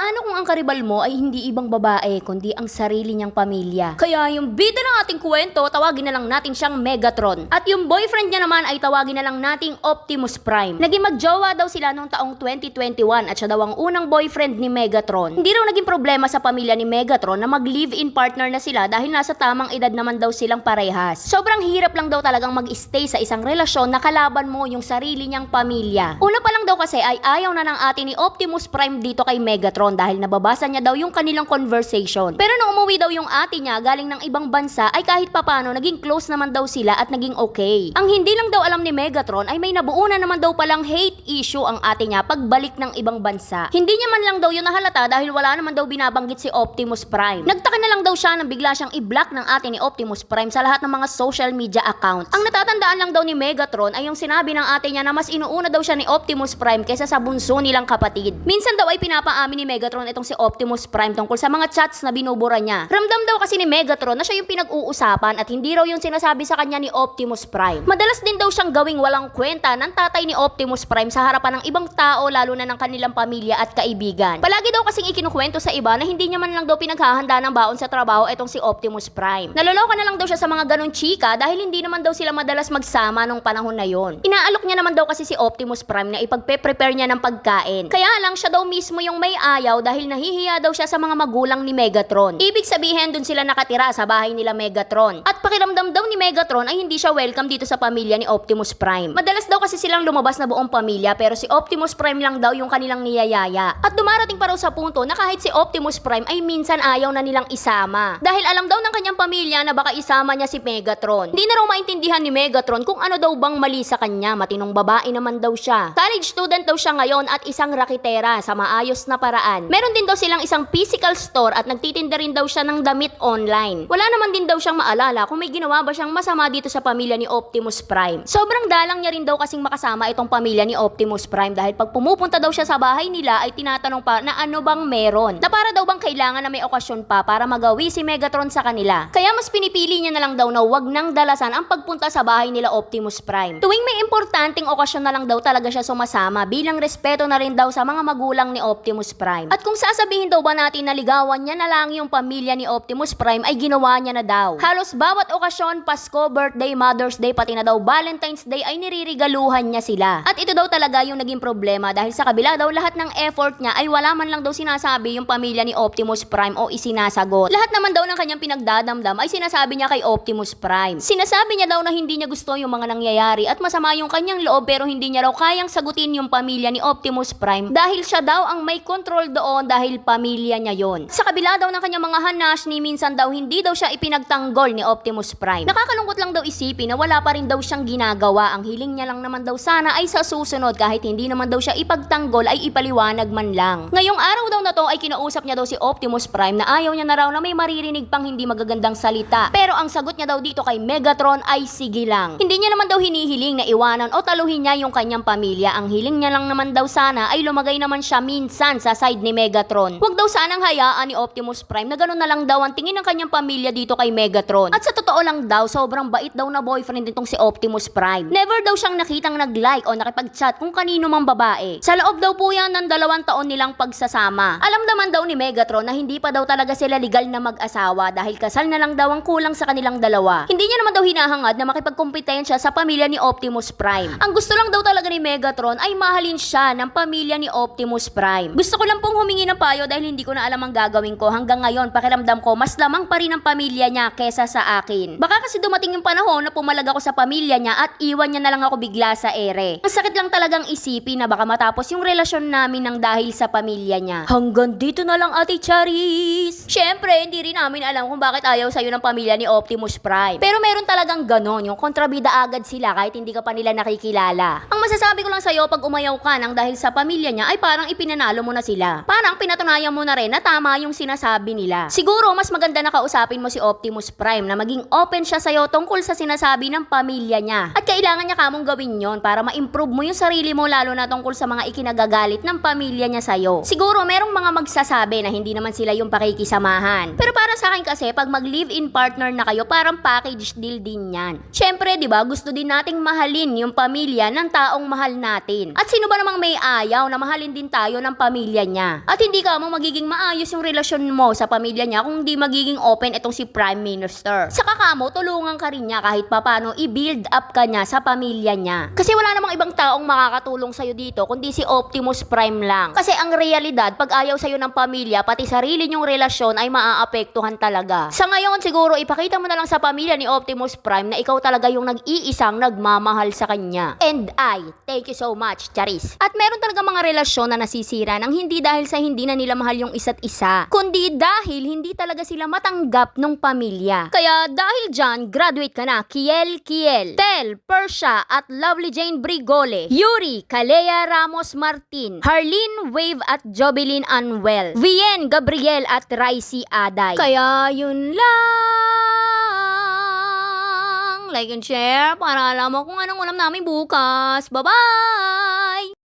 Paano kung ang karibal mo ay hindi ibang babae, kundi ang sarili niyang pamilya? Kaya yung bida ng ating kwento, tawagin na lang natin siyang Megatron. At yung boyfriend niya naman ay tawagin na lang nating Optimus Prime. Naging magjowa daw sila noong taong 2021 at siya daw ang unang boyfriend ni Megatron. Hindi raw naging problema sa pamilya ni Megatron na mag-live-in partner na sila dahil nasa tamang edad naman daw silang parehas. Sobrang hirap lang daw talagang mag-stay sa isang relasyon na kalaban mo yung sarili niyang pamilya. Una pa lang daw kasi ay ayaw na ng ate ni Optimus Prime dito kay Megatron dahil nababasa niya daw yung kanilang conversation. Pero nung umuwi daw yung ate niya galing ng ibang bansa ay kahit papano naging close naman daw sila at naging okay. Ang hindi lang daw alam ni Megatron ay may nabuo na naman daw palang hate issue ang ate niya pagbalik ng ibang bansa. Hindi niya man lang daw yun nahalata dahil wala naman daw binabanggit si Optimus Prime. Nagtaka na lang daw siya nang bigla siyang i-block ng ate ni Optimus Prime sa lahat ng mga social media accounts. Ang natatandaan lang daw ni Megatron ay yung sinabi ng ate niya na mas inuuna daw siya ni Optimus Prime kaysa sa bunso nilang kapatid. Minsan daw ay pinapaamin ni Megatron itong si Optimus Prime tungkol sa mga chats na binubura niya. Ramdam daw kasi ni Megatron na siya yung pinag-uusapan at hindi raw yung sinasabi sa kanya ni Optimus Prime. Madalas din daw siyang gawing walang kwenta ng tatay ni Optimus Prime sa harapan ng ibang tao lalo na ng kanilang pamilya at kaibigan. Palagi daw kasing ikinukwento sa iba na hindi niya man lang daw pinaghahanda ng baon sa trabaho itong si Optimus Prime. Naloloka na lang daw siya sa mga ganong chika dahil hindi naman daw sila madalas magsama nung panahon na yon. Inaalok niya naman daw kasi si Optimus Prime na ipagpe-prepare niya ng pagkain. Kaya lang siya daw mismo yung may ayaw dahil nahihiya daw siya sa mga magulang ni Megatron. Ibig sabihin dun sila nakatira sa bahay nila Megatron. At pakiramdam daw ni Megatron ay hindi siya welcome dito sa pamilya ni Optimus Prime. Madalas daw kasi silang lumabas na buong pamilya pero si Optimus Prime lang daw yung kanilang niyayaya. At dumarating pa raw sa punto na kahit si Optimus Prime ay minsan ayaw na nilang isama. Dahil alam daw ng kanyang pamilya na baka isama niya si Megatron. Hindi na raw maintindihan ni Megatron kung ano daw bang mali sa kanya. Matinong babae naman daw siya. College student daw siya ngayon at isang rakitera sa maayos na paraan. Meron din daw silang isang physical store at nagtitinda rin daw siya ng damit online. Wala naman din daw siyang maalala kung may ginawa ba siyang masama dito sa pamilya ni Optimus Prime. Sobrang dalang niya rin daw kasing makasama itong pamilya ni Optimus Prime dahil pag pumupunta daw siya sa bahay nila ay tinatanong pa na ano bang meron. Na para daw bang kailangan na may okasyon pa para magawi si Megatron sa kanila. Kaya mas pinipili niya na lang daw na wag nang dalasan ang pagpunta sa bahay nila Optimus Prime. Tuwing may importanteng okasyon na lang daw talaga siya sumasama bilang respeto na rin daw sa mga magulang ni Optimus Prime. At kung sasabihin daw ba natin na ligawan niya na lang yung pamilya ni Optimus Prime ay ginawa niya na daw. Halos bawat okasyon, Pasko, birthday, Mother's Day, pati na daw Valentine's Day ay niririgaluhan niya sila. At ito daw talaga yung naging problema dahil sa kabila daw lahat ng effort niya ay wala man lang daw sinasabi yung pamilya ni Optimus Prime o isinasagot. Lahat naman daw ng kanyang pinagdadamdam ay sinasabi niya kay Optimus Prime. Sinasabi niya daw na hindi niya gusto yung mga nangyayari at masama yung kanyang loob pero hindi niya raw kayang sagutin yung pamilya ni Optimus Prime dahil siya daw ang may control doon dahil pamilya niya yon. Sa kabila daw ng kanyang mga hanash ni minsan daw hindi daw siya ipinagtanggol ni Optimus Prime. Nakakalungkot lang daw isipin na wala pa rin daw siyang ginagawa. Ang hiling niya lang naman daw sana ay sa susunod kahit hindi naman daw siya ipagtanggol ay ipaliwanag man lang. Ngayong araw daw na to ay kinausap niya daw si Optimus Prime na ayaw niya na raw na may maririnig pang hindi magagandang salita. Pero ang sagot niya daw dito kay Megatron ay sige lang. Hindi niya naman daw hinihiling na iwanan o taluhin niya yung kanyang pamilya. Ang hiling niya lang naman daw sana ay lumagay naman siya minsan sa side ni Megatron. Huwag daw sanang hayaan ni Optimus Prime na gano'n na lang daw ang tingin ng kanyang pamilya dito kay Megatron. At sa totoo lang daw, sobrang bait daw na boyfriend nitong si Optimus Prime. Never daw siyang nakitang nag-like o nakipag-chat kung kanino mang babae. Sa loob daw po yan ng dalawang taon nilang pagsasama. Alam naman daw ni Megatron na hindi pa daw talaga sila legal na mag-asawa dahil kasal na lang daw ang kulang sa kanilang dalawa. Hindi niya naman daw hinahangad na makipagkompetensya sa pamilya ni Optimus Prime. Ang gusto lang daw talaga ni Megatron ay mahalin siya ng pamilya ni Optimus Prime. Gusto ko lang pong humingi ng payo dahil hindi ko na alam ang gagawin ko. Hanggang ngayon, pakiramdam ko, mas lamang pa rin ang pamilya niya kesa sa akin. Baka kasi dumating yung panahon na pumalag ako sa pamilya niya at iwan niya na lang ako bigla sa ere. Masakit lang talagang isipin na baka matapos yung relasyon namin ng dahil sa pamilya niya. Hanggang dito na lang, Ate Charis. Siyempre, hindi rin namin alam kung bakit ayaw sa'yo ng pamilya ni Optimus Prime. Pero meron talagang ganon, yung kontrabida agad sila kahit hindi ka pa nila nakikilala. Ang masasabi ko lang sa'yo pag umayaw ka nang dahil sa pamilya niya ay parang ipinanalo mo na sila. Parang pinatunayan mo na rin na tama yung sinasabi nila. Siguro mas maganda na kausapin mo si Optimus Prime na maging open siya sa'yo tungkol sa sinasabi ng pamilya niya. At kailangan niya kamong gawin yon para ma-improve mo yung sarili mo lalo na tungkol sa mga ikinagagalit ng pamilya niya sa'yo. Siguro merong mga magsasabi na hindi naman sila yung pakikisamahan. Pero para sa akin kasi pag mag-live-in partner na kayo parang package deal din yan. Syempre, di ba, gusto din nating mahalin yung pamilya ng taong mahal natin. At sino ba namang may ayaw na mahalin din tayo ng pamilya niya. At hindi ka mo magiging maayos yung relasyon mo sa pamilya niya kung di magiging open itong si Prime Minister. Saka ka mo, tulungan ka rin niya kahit papano i-build up ka niya sa pamilya niya. Kasi wala namang ibang taong makakatulong sa'yo dito kundi si Optimus Prime lang. Kasi ang realidad, pag ayaw sa'yo ng pamilya, pati sarili niyong relasyon ay maaapektuhan talaga. Sa ngayon, siguro ipakita mo na lang sa pamilya ni Optimus Prime na ikaw talaga yung nag-iisang nagmamahal sa kanya. And I, thank you so much, Charis. At meron talaga mga relasyon na nasisira ng hindi dahil sa hindi na nila mahal yung isa't isa, kundi dahil hindi talaga sila matanggap ng pamilya. Kaya dahil dyan, graduate ka na, Kiel Kiel, Tel, Persha at Lovely Jane Brigole, Yuri, Kalea Ramos Martin, Harleen Wave at Jobilin Anwell, Vien Gabriel at Raisi Aday. Kaya yun lang. Like and share para alam mo kung anong ulam namin bukas. Bye-bye!